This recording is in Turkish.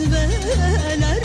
besmeler